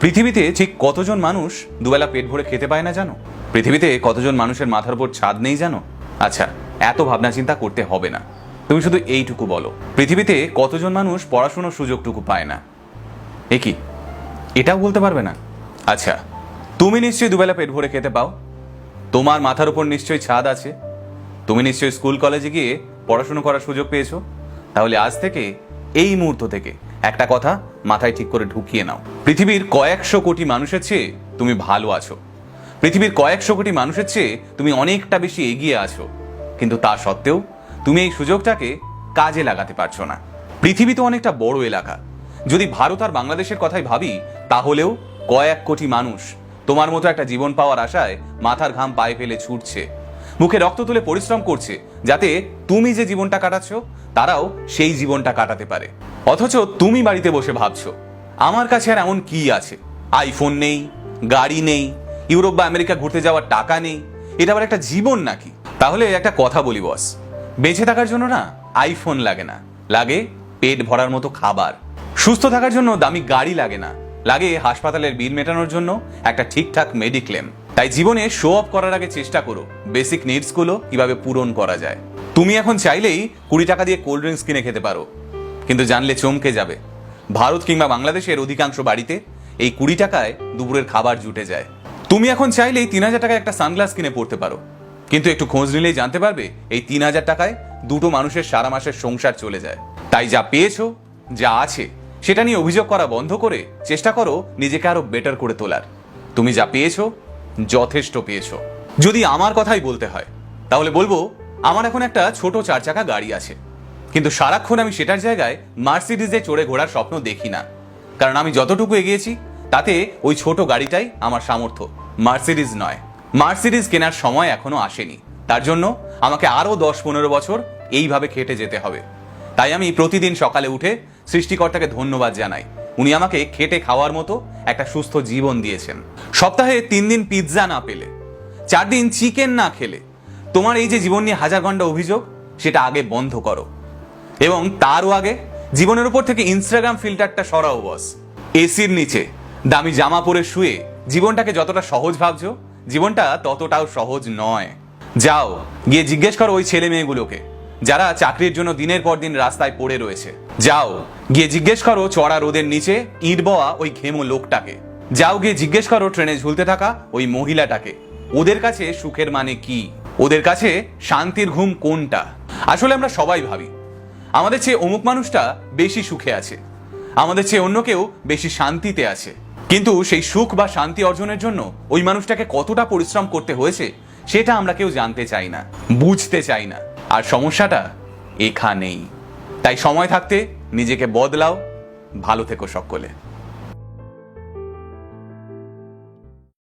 পৃথিবীতে ঠিক কতজন মানুষ দুবেলা পেট ভরে খেতে পায় না জানো? পৃথিবীতে কতজন মানুষের মাথার উপর ছাদ নেই জানো? আচ্ছা এত ভাবনা চিন্তা করতে হবে না। তুমি শুধু এইটুকু বলো, পৃথিবীতে কতজন মানুষ পড়াশোনার সুযোগটুকু পায় না? এ কি? এটাও বলতে পারবে না? আচ্ছা তুমি নিশ্চয়ই দুবেলা পেট ভরে খেতে পাও। তোমার মাথার উপর নিশ্চয়ই ছাদ আছে। তুমি নিশ্চয়ই স্কুল কলেজে গিয়ে পড়াশুনো করার সুযোগ পেয়েছ। তাহলে আজ থেকে, এই মুহূর্ত থেকে একটা কথা মাথায় ঠিক করে ঢুকিয়ে নাও। পৃথিবীর কয়েকশো কোটি মানুষের চেয়ে তুমি ভালো আছো। পৃথিবীর কয়েকশো কোটি মানুষের চেয়ে তুমি অনেকটা বেশি এগিয়ে আছো। কিন্তু তা সত্ত্বেও তুমি এই সুযোগটাকে কাজে লাগাতে পারছ না। পৃথিবী তো অনেকটা বড় এলাকা। যদি ভারত আর বাংলাদেশের কথাই ভাবি, তাহলেও কয়েক কোটি মানুষ তোমার মতো একটা জীবন পাওয়ার আশায় মাথার ঘাম পায়ে ফেলে ছুটছে। মুখে রক্ত তুলে পরিশ্রম করছে, যাতে তুমি যে জীবনটা কাটাচ্ছ, তারাও সেই জীবনটা কাটাতে পারে। অথচ তুমি বাড়িতে বসে ভাবছ, আমার কাছে আর এমন কি আছে? আইফোন নেই, গাড়ি নেই, ইউরোপ বা আমেরিকা ঘুরতে যাওয়ার টাকা নেই, এটা আবার একটা জীবন নাকি? তাহলে একটা কথা বলি, বস। বেঁচে থাকার জন্য না আইফোন লাগে না, লাগে পেট ভরার মতো খাবার। সুস্থ থাকার জন্য দামি গাড়ি লাগে না, লাগে হাসপাতালের বিল মেটানোর জন্য একটা ঠিকঠাক মেডিক্লেম। তাই জীবনে শো অফ করার আগে চেষ্টা করো। বেসিক নিডসগুলো কীভাবে পূরণ করা যায়। তুমি এখন চাইলেই কুড়ি টাকা দিয়ে কোল্ড ড্রিঙ্কস কিনে খেতে পারো। কিন্তু জানলে চমকে যাবে। ভারত কিংবা বাংলাদেশের অধিকাংশ বাড়িতে এই কুড়ি টাকায় দুপুরের খাবার জুটে যায়। তুমি এখন চাইলেই তিন হাজার টাকায় একটা সানগ্লাস কিনে পড়তে পারো। কিন্তু একটু খোঁজ নিলেই জানতে পারবে, এই তিন হাজার টাকায় দুটো মানুষের সারা মাসের সংসার চলে যায়। তাই যা পেয়েছ, যা আছে, সেটা নিয়ে অভিযোগ করা বন্ধ করে চেষ্টা করো নিজেকে আরও বেটার করে তোলার। তুমি যা পেয়েছ যথেষ্ট পেয়েছ। যদি আমার কথাই বলতে হয়, তাহলে বলব, আমার এখন একটা ছোট চার চাকা গাড়ি আছে। কিন্তু সারাক্ষণ আমি সেটার জায়গায় মার্সিডিজে চড়ে ঘোরার স্বপ্ন দেখি না। কারণ আমি যতটুকু এগিয়েছি, তাতে ওই ছোট গাড়িটাই আমার সামর্থ্য। মার্সিডিজ নয়। মার্সিডিজ কেনার সময় এখনও আসেনি। তার জন্য আমাকে আরও দশ পনেরো বছর এইভাবে খেটে যেতে হবে। তাই আমি প্রতিদিন সকালে উঠে সৃষ্টিকর্তাকে ধন্যবাদ জানাই। উনি আমাকে খেটে খাওয়ার মতো একটা সুস্থ জীবন দিয়েছেন। সপ্তাহে তিন দিন পিৎজা না পেলে, চার দিন চিকেন না খেলে, তোমার এই যে জীবন নিয়ে হাজার ঘণ্টা অভিযোগ, সেটা আগে বন্ধ করো। এবং তারও আগে জীবনের উপর থেকে ইনস্টাগ্রাম ফিল্টারটা সরাও বস এসির নিচে দামি জামা পরে শুয়ে জীবনটাকে যতটা সহজ ভাবছ, জীবনটা ততটাও সহজ নয়। যাও, গিয়ে জিজ্ঞেস করো ওই ছেলে মেয়েগুলোকে। যারা চাকরির জন্য দিনের পর দিন রাস্তায় পড়ে রয়েছে। যাও, গিয়ে জিজ্ঞেস করো চড়া রোদের নিচে, ইট বওয়া ওই ঘেমো লোকটাকে। যাও গিয়ে জিজ্ঞেস করো ট্রেনে ঝুলতে থাকা ওই মহিলাটাকে। ওদের কাছে সুখের মানে কি? ওদের কাছে শান্তির ঘুম কোনটা? আসলে আমরা সবাই ভাবি, আমাদের চেয়ে অমুক মানুষটা বেশি সুখে আছে। আমাদের চেয়ে অন্য কেউ বেশি শান্তিতে আছে। কিন্তু সেই সুখ বা শান্তি অর্জনের জন্য ওই মানুষটাকে কতটা পরিশ্রম করতে হয়েছে, সেটা আমরা কেউ জানতে চাই না, বুঝতে চাই না। আর সমস্যাটা এখানেই। তাই সময় থাকতে নিজেকে বদলাও ভালো থেকো সকলে।